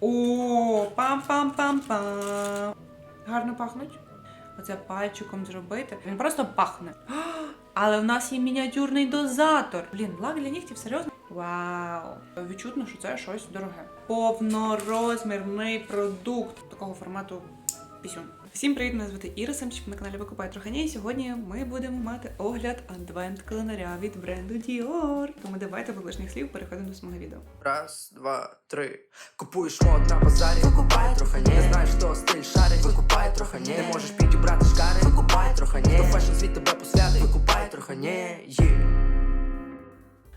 О, пам-пам-пам-пам. Гарно пахнуть. Оце пальчиком зробити. Він просто пахне. Але в нас є мініатюрний дозатор. Блін, лак для нігтів серйозно? Вау! Відчутно, що це щось дороге. Повнорозмірний продукт такого формату пісюн. Всім привіт, мене звати Іра Семчик на каналі Викупай Трохані. І сьогодні ми будемо мати огляд адвент календаря від бренду Dior. Тому давайте без лишніх слів переходимо до самого відео. Раз, два, три. Купуєш мод на базарі, викупай трохані. Не знаєш, хто стиль шарить, викупай трохи ні. Не можеш підібрати шкари, викупай трохи ні. Профешн світ тебе посвятить, викупай трохи ні.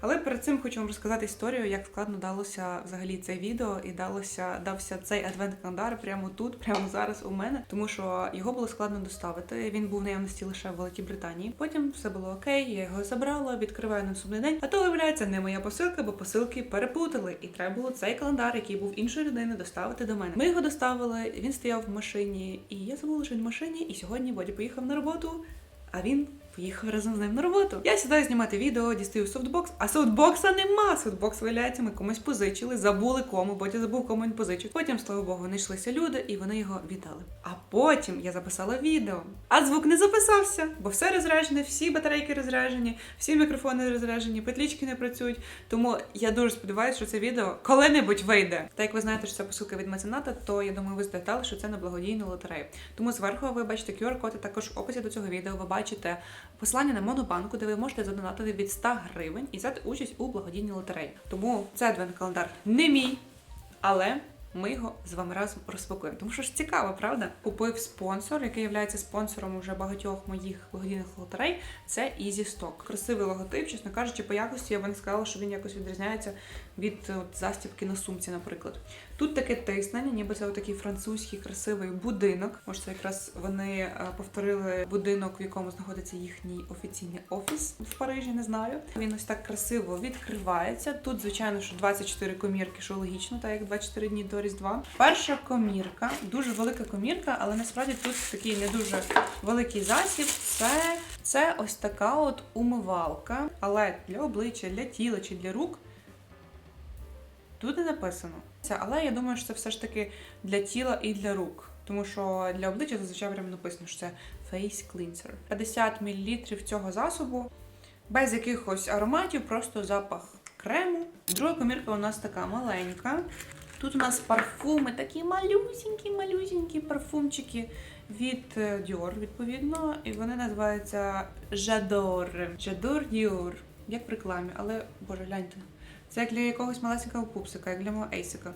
Але перед цим хочу вам розказати історію, як складно далося взагалі це відео і далося дався цей адвент-календар прямо тут, прямо зараз у мене, тому що його було складно доставити. Він був в наявності лише в Великій Британії. Потім все було окей, я його забрала, відкриваю на наступний день. А то виявляється не моя посилка, бо посилки перепутали, і треба було цей календар, який був іншої людини, доставити до мене. Ми його доставили. Він стояв в машині, і я забула, що він в машині. І сьогодні Боді поїхав на роботу. А він поїхав разом з ним на роботу. Я сідаю знімати відео, дістаю софтбокс, а софтбокса нема. Софтбокс виявляється, ми комусь позичили, забули кому, потім забув, кому він позичив. Потім, слава Богу, знайшлися люди, і вони його вітали. А потім я записала відео, а звук не записався, бо все розряджене, всі батарейки розряджені, всі мікрофони розряджені, петлічки не працюють. Тому я дуже сподіваюся, що це відео коли-небудь вийде. Та як ви знаєте, що це посилка від мецената, то я думаю, ви здогадали, що це на благодійну лотерею. Тому зверху ви бачите QR-код, і також в описі до цього відео ви бачите посилання на монобанку, де ви можете задонатити від 100 гривень і взяти участь у благодійній лотереї. Тому це адвент-календар не мій, але. Ми його з вами разом розпакуємо. Тому що ж цікаво, правда? Купив спонсор, який є спонсором уже багатьох моїх благодійних лотерей. Це Stock. Красивий логотип, чесно кажучи, по якості я б не сказала, що він якось відрізняється від от, застібки на сумці, наприклад. Тут таке тиснення, ніби це такий французький красивий будинок. Може, це якраз вони е, повторили будинок, в якому знаходиться їхній офіційний офіс в Парижі. Не знаю. Він ось так красиво відкривається. Тут, звичайно, що 24 комірки, що логічно, так як 24 дні до Різдва. Перша комірка, дуже велика комірка, але насправді тут такий не дуже великий засіб. Це, це ось така от умивалка, але для обличчя, для тіла чи для рук. Тут не написано. Це, але я думаю, що це все ж таки для тіла і для рук. Тому що для обличчя зазвичай прямо написано, що це Face Cleanser. 50 мл цього засобу, без якихось ароматів, просто запах крему. Друга комірка у нас така маленька. Тут у нас парфуми, такі малюсінькі, малюсінькі парфумчики від е, Dior, відповідно, і вони називаються J'adore. J'adore Dior. Як в рекламі, але боже, гляньте. Це як для якогось малесенького пупсика, як для мого ейсика.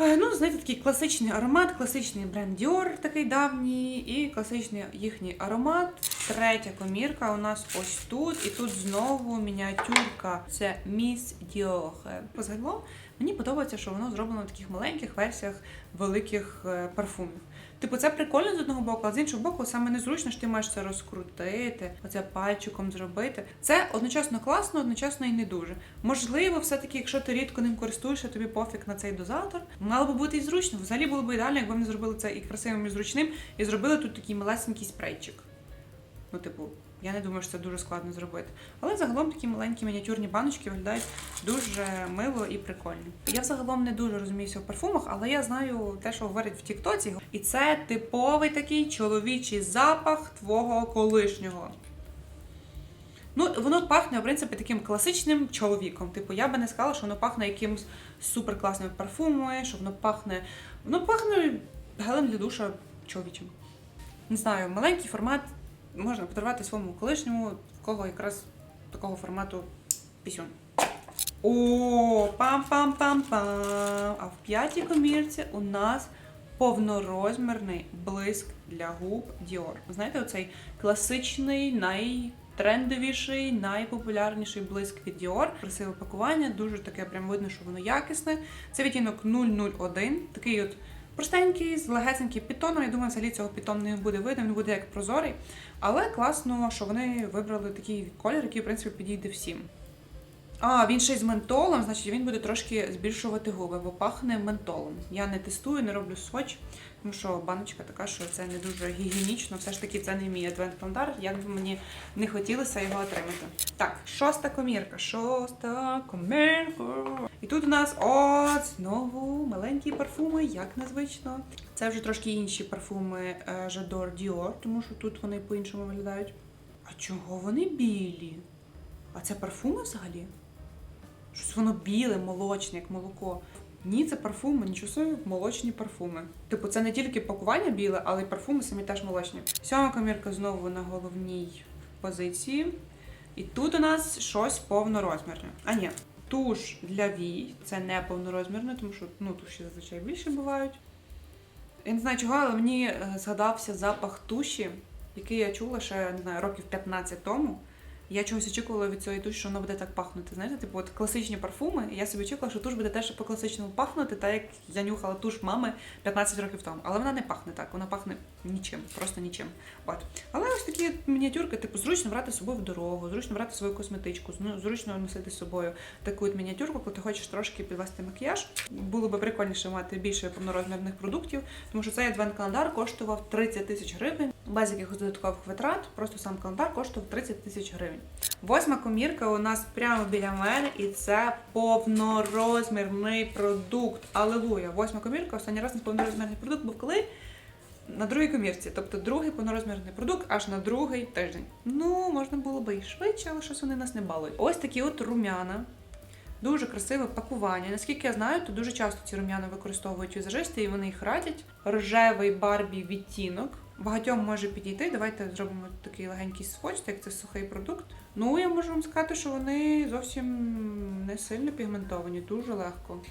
Е, Ну, знаєте, такий класичний аромат, класичний бренд Dior, такий давній, і класичний їхній аромат. Третя комірка у нас ось тут, і тут знову мініатюрка. Це Miss Dior. Позагалом мені подобається, що воно зроблено в таких маленьких версіях великих е, парфумів. Типу, це прикольно з одного боку, а з іншого боку, саме незручно, що ти маєш це розкрутити, оце пальчиком зробити. Це одночасно класно, одночасно і не дуже. Можливо, все-таки, якщо ти рідко ним користуєшся, тобі пофіг на цей дозатор. Мало би бути і зручно. Взагалі було б ідеально, якби вони зробили це і красивим, і зручним, і зробили тут такий малесенький спрейчик. Ну, типу, я не думаю, що це дуже складно зробити. Але загалом такі маленькі мініатюрні баночки виглядають дуже мило і прикольно. Я взагалом не дуже розуміюся в парфумах, але я знаю те, що говорять в Тіктоці. І це типовий такий чоловічий запах твого колишнього. Ну, воно пахне, в принципі, таким класичним чоловіком. Типу, я би не сказала, що воно пахне якимось суперкласними парфумами, що воно пахне. Воно пахне гелем для душа чоловічим. Не знаю, маленький формат можна подарувати своєму колишньому, в кого якраз такого формату пісюн. О, пам-пам-пам-пам. А в п'ятій комірці у нас повнорозмірний блиск для губ Dior. Знаєте, оцей класичний, найтрендовіший, найпопулярніший блиск від Dior. Красиве пакування, дуже таке прям видно, що воно якісне. Це відтінок 001, такий от. Простенький, з легесеньким підтоном. Я думаю, взагалі цього підтон не буде видно, він буде як прозорий. Але класно, що вони вибрали такий колір, який, в принципі, підійде всім. А, він ще й з ментолом, значить він буде трошки збільшувати губи, бо пахне ментолом. Я не тестую, не роблю своч, тому що баночка така, що це не дуже гігієнічно. Все ж таки, це не мій адвент календар, як би мені не хотілося його отримати. Так, шоста комірка. Шоста комірка. Тут у нас от знову маленькі парфуми, як незвично. Це вже трошки інші парфуми е, J'adore Dior, тому що тут вони по-іншому виглядають. А чого вони білі? А це парфуми взагалі? Щось воно біле, молочне, як молоко. Ні, це парфуми, нічого собі, молочні парфуми. Типу, це не тільки пакування біле, але й парфуми самі теж молочні. Сьома комірка знову на головній позиції. І тут у нас щось повнорозмірне. А ні, туш для вій. Це не повнорозмірне, тому що ну, туші зазвичай більше бувають. Я не знаю чого, але мені е, згадався запах туші, який я чула ще не знаю, років 15 тому. Я чогось очікувала від цієї туші, що воно буде так пахнути. Знаєте, типу, от класичні парфуми, я собі очікувала, що туш буде теж по класичному пахнути, так як я нюхала туш мами 15 років тому. Але вона не пахне так, вона пахне нічим, просто нічим. От. Але ось такі мініатюрки, типу, зручно брати з собою в дорогу, зручно брати свою косметичку, зручно носити з собою таку от мініатюрку, коли ти хочеш трошки підвести макіяж. Було би прикольніше мати більше повнорозмірних продуктів, тому що цей адвент календар коштував 30 тисяч гривень без якихось додаткових витрат. Просто сам календар коштував 30 тисяч гривень. Восьма комірка у нас прямо біля мене, і це повнорозмірний продукт. Алелуя! Восьма комірка, останній раз на повнорозмірний продукт був коли? На другій комірці, тобто другий повнорозмірний продукт аж на другий тиждень. Ну, можна було би і швидше, але щось вони нас не балують. Ось такі от рум'яна. Дуже красиве пакування. Наскільки я знаю, то дуже часто ці рум'яна використовують візажисти і вони їх радять. Рожевий Барбі відтінок. Багатьом може підійти. Давайте зробимо такий легенький сводч, так як це сухий продукт. Ну, я можу вам сказати, що вони зовсім не сильно пігментовані, дуже легко.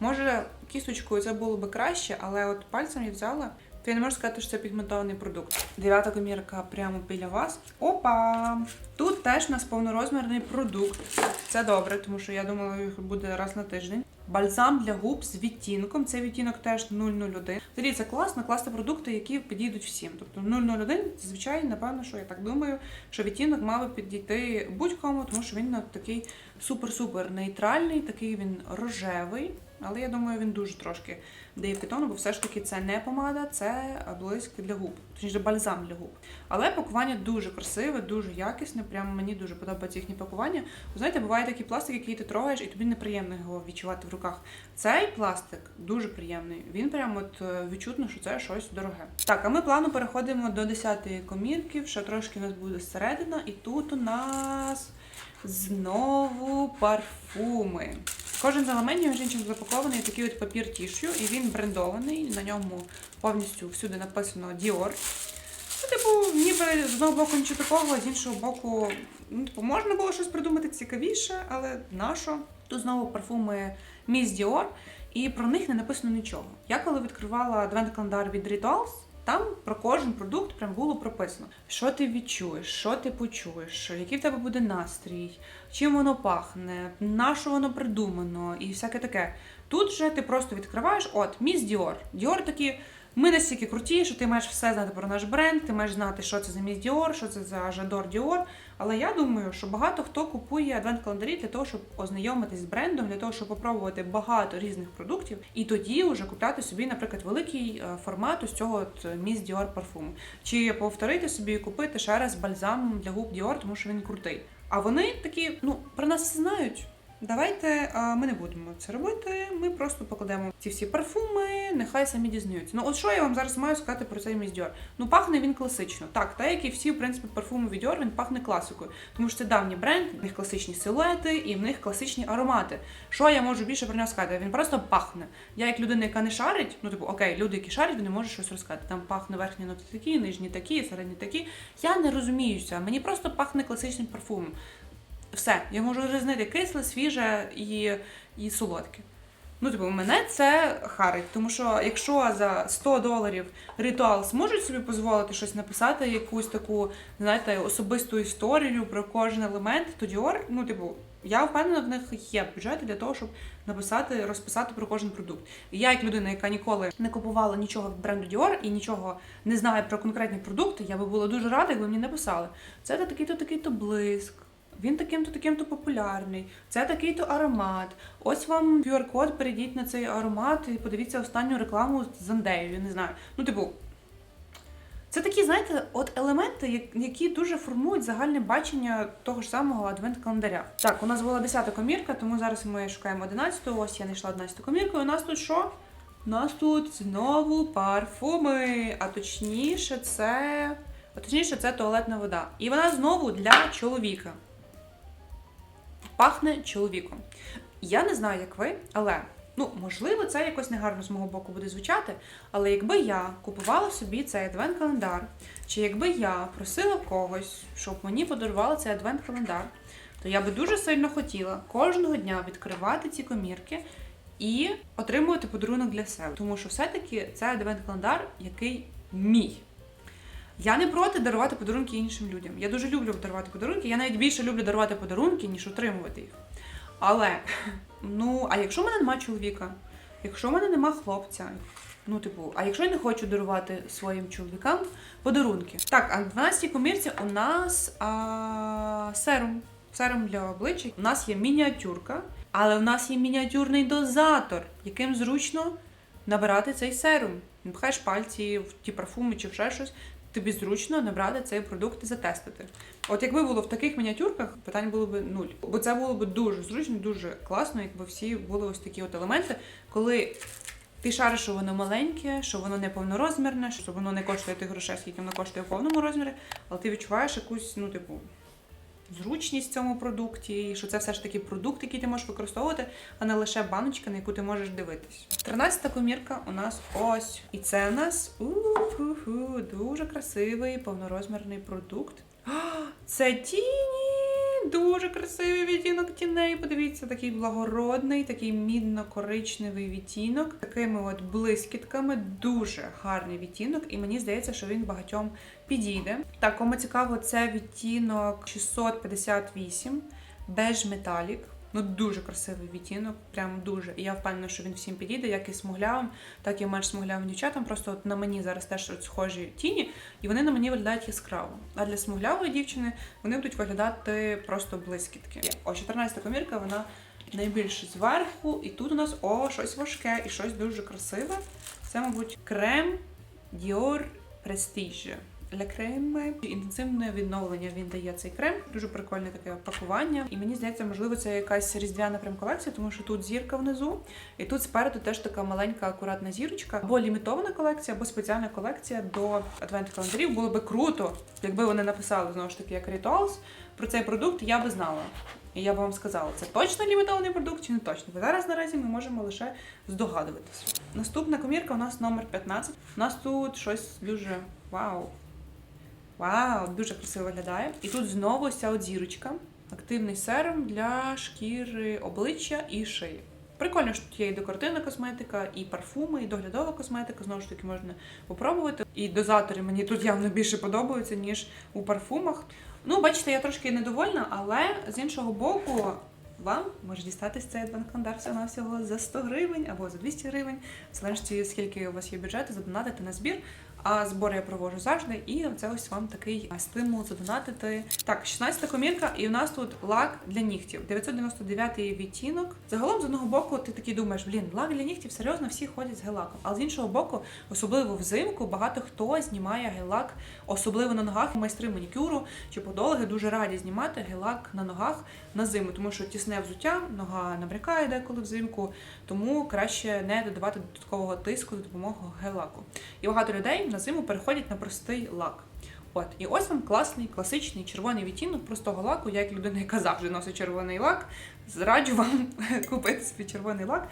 Може, кісточкою це було би краще, але от пальцем я взяла. То я не можу сказати, що це пігментований продукт. Дев'ята комірка прямо біля вас. Опа! Тут теж у нас повнорозмірний продукт. Це добре, тому що я думала, їх буде раз на тиждень. Бальзам для губ з відтінком. Цей відтінок теж 001. Тоді це класно, класти продукти, які підійдуть всім. Тобто 001, зазвичай, напевно, що я так думаю, що відтінок мав би підійти будь-кому, тому що він ну, такий супер-супер нейтральний, такий він рожевий. Але я думаю, він дуже трошки дає питону, бо все ж таки це не помада, це блиск для губ, точніше бальзам для губ. Але пакування дуже красиве, дуже якісне. Прямо мені дуже подобається їхнє пакування. Ви знаєте, буває такий пластик, який ти трогаєш, і тобі неприємно його відчувати в руках. Цей пластик дуже приємний. Він прямо от е, відчутно, що це щось дороге. Так, а ми плавно переходимо до 10-ї комірки. Ще трошки у нас буде середина, і тут у нас знову парфуми. Кожен з елементів між іншим запакований такий от папір тішю, і він брендований. На ньому повністю всюди написано Dior. Ну, типу, ніби з одного боку нічого такого, а з іншого боку, ну, типу, можна було щось придумати цікавіше, але нащо? Тут знову парфуми Miss Dior, і про них не написано нічого. Я коли відкривала адвент календар від Rituals, там про кожен продукт прям було прописано, що ти відчуєш, що ти почуєш, який в тебе буде настрій, чим воно пахне, на що воно придумано і всяке таке. Тут же ти просто відкриваєш, от Міс Діор. Діор такі. Ми настільки круті, що ти маєш все знати про наш бренд, ти маєш знати, що це за Міс Діор, що це за Жадор Діор. Але я думаю, що багато хто купує адвент-календарі для того, щоб ознайомитись з брендом, для того, щоб попробувати багато різних продуктів, і тоді вже купляти собі, наприклад, великий е, формат ось цього от Міс Діор парфуму. Чи повторити собі і купити ще раз бальзам для губ Діор, тому що він крутий. А вони такі, ну про нас знають. Давайте ми не будемо це робити. Ми просто покладемо ці всі парфуми, нехай самі дізнаються. Ну, от що я вам зараз маю сказати про цей Miss Dior? Ну, пахне він класично. Так, та як і всі, в принципі, парфуми від Dior, він пахне класикою. Тому що це давній бренд, в них класичні силуети і в них класичні аромати. Що я можу більше про нього сказати? Він просто пахне. Я як людина, яка не шарить, ну типу, окей, люди, які шарять, вони можуть щось розказати. Там пахне верхні ноти такі, нижні такі, середні такі. Я не розуміюся. Мені просто пахне класичним парфумом. Все, я можу розрізнити кисле, свіже і, і солодке. Ну, типу, мене це харить, тому що якщо за 100 доларів ритуал зможуть собі дозволити щось написати, якусь таку, знаєте, особисту історію про кожен елемент, то Dior, ну, типу, я впевнена, в них є бюджети для того, щоб написати, розписати про кожен продукт. І я, як людина, яка ніколи не купувала нічого від бренду Dior і нічого не знає про конкретні продукти, я би була дуже рада, якби мені написали. Це такий-то такий-то блиск. Він таким-то таким-то популярний, це такий-то аромат. Ось вам QR-код, перейдіть на цей аромат і подивіться останню рекламу з Зандею, я не знаю. Ну, типу, це такі, знаєте, от елементи, які дуже формують загальне бачення того ж самого адвент-календаря. Так, у нас була 10 комірка, тому зараз ми шукаємо 11. Ось я знайшла 11 комірку. І у нас тут що? У нас тут знову парфуми. А точніше, це. А точніше, це туалетна вода. І вона знову для чоловіка. Пахне чоловіком. Я не знаю, як ви, але ну можливо, це якось негарно з мого боку буде звучати. Але якби я купувала собі цей адвент-календар, чи якби я просила когось, щоб мені подарували цей адвент-календар, то я би дуже сильно хотіла кожного дня відкривати ці комірки і отримувати подарунок для себе. Тому що все-таки це адвент-календар, який мій. Я не проти дарувати подарунки іншим людям. Я дуже люблю дарувати подарунки. Я навіть більше люблю дарувати подарунки, ніж отримувати їх. Але, ну, а якщо в мене немає чоловіка, якщо в мене нема хлопця, ну, типу, а якщо я не хочу дарувати своїм чоловікам подарунки? Так, а в 12 комірці у нас а, серум. Серум для обличчя. У нас є мініатюрка, але у нас є мініатюрний дозатор, яким зручно набирати цей серум. Не пхаєш пальці в ті парфуми чи в ще щось. Тобі зручно набрати цей продукт і затестити. От якби було в таких мініатюрках, питань було б нуль. Бо це було б дуже зручно, дуже класно, якби всі були ось такі от елементи, коли ти шариш, що воно маленьке, що воно не повнорозмірне, що воно не коштує тих грошей, скільки воно коштує в повному розмірі, але ти відчуваєш якусь, ну, типу, зручність в цьому продукті, і що це все ж таки продукт, який ти можеш використовувати, а не лише баночка, на яку ти можеш дивитись. Тринадцята комірка у нас ось. І це у нас у-ху-ху, дуже красивий повнорозмірний продукт. А, Це тіні! Дуже красивий відтінок тіней. Подивіться, такий благородний, такий мідно-коричневий відтінок, такими от блискітками. Дуже гарний відтінок, і мені здається, що він багатьом підійде. Так, кому цікаво, це відтінок 658 беж металік. Ну, дуже красивий відтінок, прям дуже. І я впевнена, що він всім підійде, як і смуглявим, так і менш смуглявим дівчатам. Просто от на мені зараз теж схожі тіні, і вони на мені виглядають яскраво. А для смуглявої дівчини вони будуть виглядати просто блискітки. О, 14-та комірка, вона найбільше зверху, і тут у нас о, щось важке і щось дуже красиве. Це, мабуть, крем Dior Prestige. Для креми інтенсивне відновлення він дає цей крем. Дуже прикольне таке пакування. І мені здається, можливо, це якась різдвяна прям колекція, тому що тут зірка внизу, і тут спереду теж така маленька акуратна зірочка. Або лімітована колекція, або спеціальна колекція до адвент-календарів. Було би круто, якби вони написали знову ж таки як Rituals про цей продукт, я би знала. І я б вам сказала, це точно лімітований продукт чи не точно. Бо зараз наразі ми можемо лише здогадуватися. Наступна комірка у нас номер 15. У нас тут щось дуже вау. Вау, дуже красиво виглядає. І тут знову ця от зірочка. Активний серум для шкіри обличчя і шиї. Прикольно, що тут є і декоративна косметика, і парфуми, і доглядова косметика. Знову ж таки, можна попробувати. І дозатори мені тут явно більше подобаються, ніж у парфумах. Ну, бачите, я трошки недовольна, але з іншого боку, вам може дістатись цей адвент-календар всього всього за 100 гривень або за 200 гривень, в залежності скільки у вас є бюджету, задонатити на збір. А збори я проводжу завжди, і це ось вам такий стимул задонатити. Так, 16 комірка, і у нас тут лак для нігтів. 999 відтінок. Загалом, з одного боку, ти такий думаєш, блін, лак для нігтів серйозно всі ходять з гелаком. Але з іншого боку, особливо взимку, багато хто знімає гелак, особливо на ногах. Майстри манікюру чи подологи дуже раді знімати гелак на ногах на зиму, тому що тісне взуття, нога набрякає деколи взимку, тому краще не додавати додаткового тиску за допомогою гелаку. І багато людей на зиму переходять на простий лак. От, і ось вам класний, класичний червоний відтінок простого лаку. Я як людина, яка завжди носить червоний лак, зраджу вам купити собі червоний лак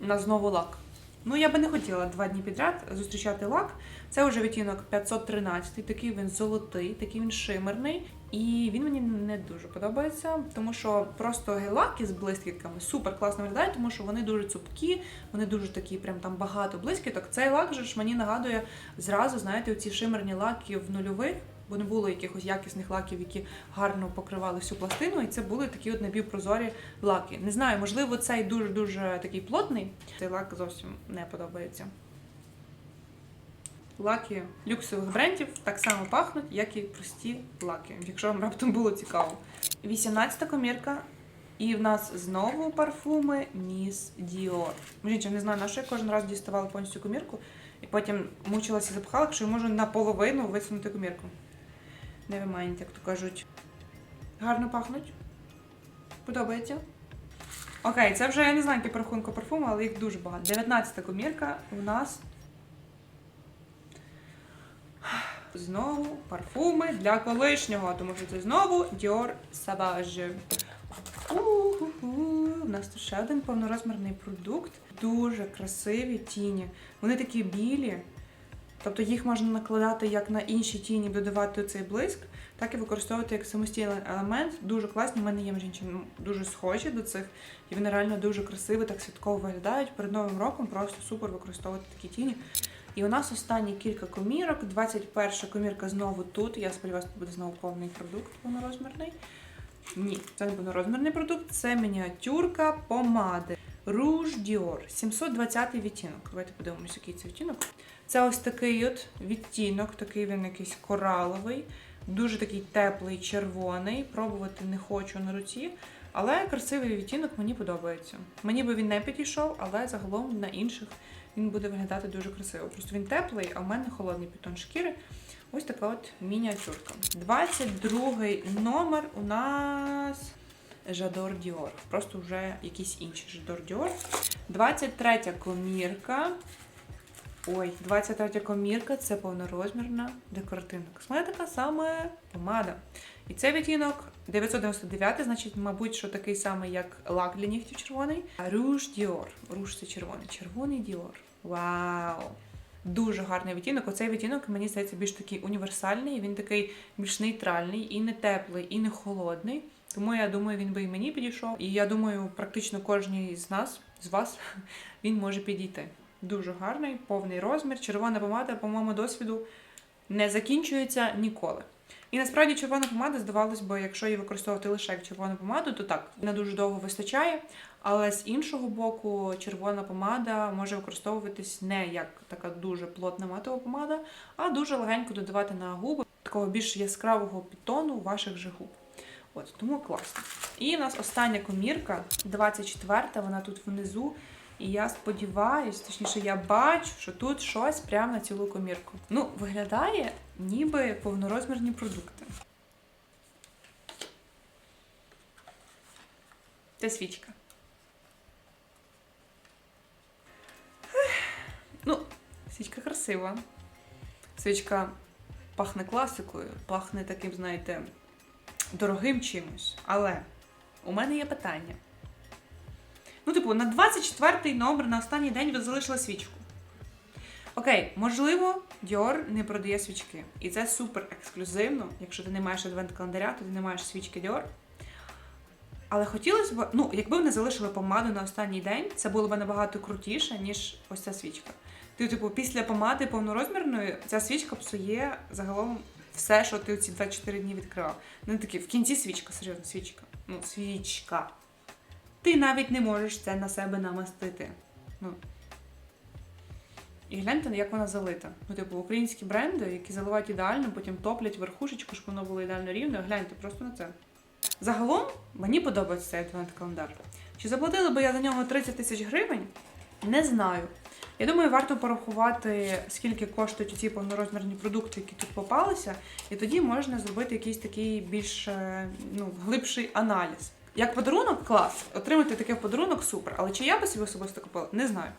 на знову лак. Ну, я би не хотіла два дні підряд зустрічати лак. Це вже відтінок 513, такий він золотий, такий він шимерний. І він мені не дуже подобається, тому що просто гелаки з блискітками супер класно виглядають, тому що вони дуже цупкі, вони дуже такі, прям там багато блискіток. Цей лак же ж мені нагадує зразу, знаєте, оці шимерні лаки в нульових, бо не було якихось якісних лаків, які гарно покривали всю пластину, і це були такі от напівпрозорі лаки. Не знаю, можливо, цей дуже-дуже такий плотний. Цей лак зовсім не подобається. Лаки люксових брендів так само пахнуть, як і прості лаки, якщо вам раптом було цікаво. 18-та комірка. І в нас знову парфуми Міс Діор. Жінча, не знаю, на що я кожен раз діставала повністю комірку, і потім мучилася і запхала, якщо я можу наполовину висунути комірку. Не mind, як то кажуть. Гарно пахнуть. Подобається. Окей, це вже я не знаю, які по рахунку парфуму, але їх дуже багато. 19-та комірка у нас. Знову парфуми для колишнього, тому що це знову Dior Sauvage. У-ху-ху. У нас тут ще один повнорозмірний продукт. Дуже красиві тіні. Вони такі білі. Тобто їх можна накладати як на інші тіні, додавати цей блиск, так і використовувати як самостійний елемент. Дуже класні. У мене є жінки ну, дуже схожі до цих, і вони реально дуже красиво, так святково виглядають. Перед новим роком просто супер використовувати такі тіні. І у нас останні кілька комірок. 21 комірка знову тут. Я сподіваюся, це буде знову повний продукт повнорозмірний. Ні, це не повнорозмірний продукт, це мініатюрка помади. Rouge Dior, 720 відтінок. Давайте подивимося, який це відтінок. Це ось такий от відтінок, такий він якийсь кораловий, дуже такий теплий, червоний. Пробувати не хочу на руці. Але красивий відтінок мені подобається. Мені би він не підійшов, але загалом на інших він буде виглядати дуже красиво. Просто він теплий, а в мене холодний підтон шкіри. Ось така от мініатюрка. 22 номер у нас Жадор Діор. Просто вже якийсь інший Жадор Діор. 23 комірка. Ой, 23 комірка це повнорозмірна декоративна косметика, саме помада. І це відтінок 999, значить, мабуть, що такий самий, як лак для нігтів червоний. Rouge Dior. Rouge це червоний. Червоний Dior. Вау! Дуже гарний відтінок. Оцей відтінок, мені здається, більш такий універсальний. Він такий більш нейтральний, і не теплий, і не холодний. Тому я думаю, він би і мені підійшов. І я думаю, практично кожній з нас, з вас, він може підійти. Дуже гарний, повний розмір. Червона помада, по моєму досвіду, не закінчується ніколи. І насправді червона помада, здавалось би, якщо її використовувати лише як червону помаду, то так, не дуже довго вистачає. Але з іншого боку, червона помада може використовуватись не як така дуже плотна матова помада, а дуже легенько додавати на губи такого більш яскравого підтону ваших же губ. От, тому класно. І в нас остання комірка, 24-та, вона тут внизу. І я сподіваюся, точніше, я бачу, що тут щось прямо на цілу комірку. Ну, виглядає ніби повнорозмірні продукти. Це свічка. Ну, свічка красива. Свічка пахне класикою, пахне таким, знаєте, дорогим чимось. Але у мене є питання. Ну, типу, на 24-й номер на останній день ви залишили свічку. Окей, можливо, Dior не продає свічки. І це супер ексклюзивно. Якщо ти не маєш адвент-календаря, то ти не маєш свічки Dior. Але хотілося б, ну, якби вони залишили помаду на останній день, це було б набагато крутіше, ніж ось ця свічка. Ти, типу, після помади повнорозмірної ця свічка псує загалом все, що ти ці 24 дні відкривав. Ну такі, в кінці свічка, серйозно, свічка. Ну, свічка. Ти навіть не можеш це на себе намастити. Ну. І гляньте, як вона залита. Ну, типу, українські бренди, які заливають ідеально, потім топлять верхушечку, щоб воно було ідеально рівне. Гляньте просто на це. Загалом мені подобається цей адвент-календар. Чи заплатила би я за нього 30 тисяч гривень? Не знаю. Я думаю, варто порахувати, скільки коштують ці повнорозмірні продукти, які тут попалися, і тоді можна зробити якийсь такий більш е, ну, глибший аналіз. Як подарунок, клас, отримати такий подарунок супер. Але чи я би собі особисто купила, не знаю.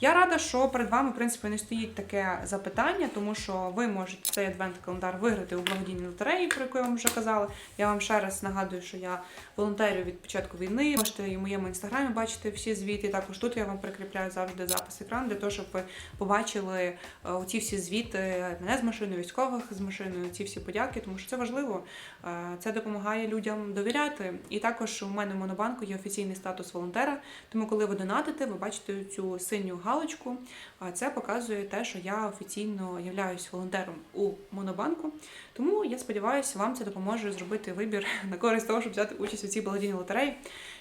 Я рада, що перед вами, в принципі, не стоїть таке запитання, тому що ви можете цей адвент-календар виграти у благодійній лотереї, про яку я вам вже казала. Я вам ще раз нагадую, що я волонтерю від початку війни. Можете і в моєму інстаграмі бачити всі звіти. Також тут я вам прикріпляю завжди запис екрану для того, щоб ви побачили е, оці всі звіти мене з машиною, військових з машиною, ці всі подяки, тому що це важливо. Е, Це допомагає людям довіряти. І також у мене в монобанку є офіційний статус волонтера. Тому, коли ви донатите, ви бачите цю синю галочку. Це показує те, що я офіційно являюсь волонтером у монобанку. Тому я сподіваюся, вам це допоможе зробити вибір на користь того, щоб взяти участь у цій благодійній лотереї.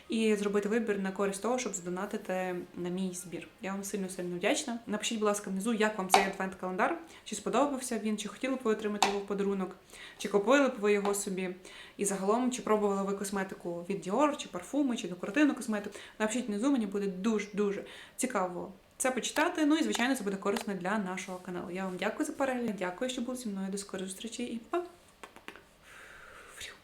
І зробити вибір на користь того, щоб задонатити на мій збір. Я вам сильно сильно вдячна. Напишіть, будь ласка, внизу, як вам цей адвент-календар, чи сподобався він, чи хотіли б ви отримати його в подарунок, чи купили б ви його собі. І загалом, чи пробували ви косметику від Dior, чи парфуми, чи декоративну косметику. Напишіть внизу, мені буде дуже дуже цікаво це почитати. Ну і звичайно, це буде корисно для нашого каналу. Я вам дякую за перегляд. Дякую, що були зі мною. До скорої зустрічі і па!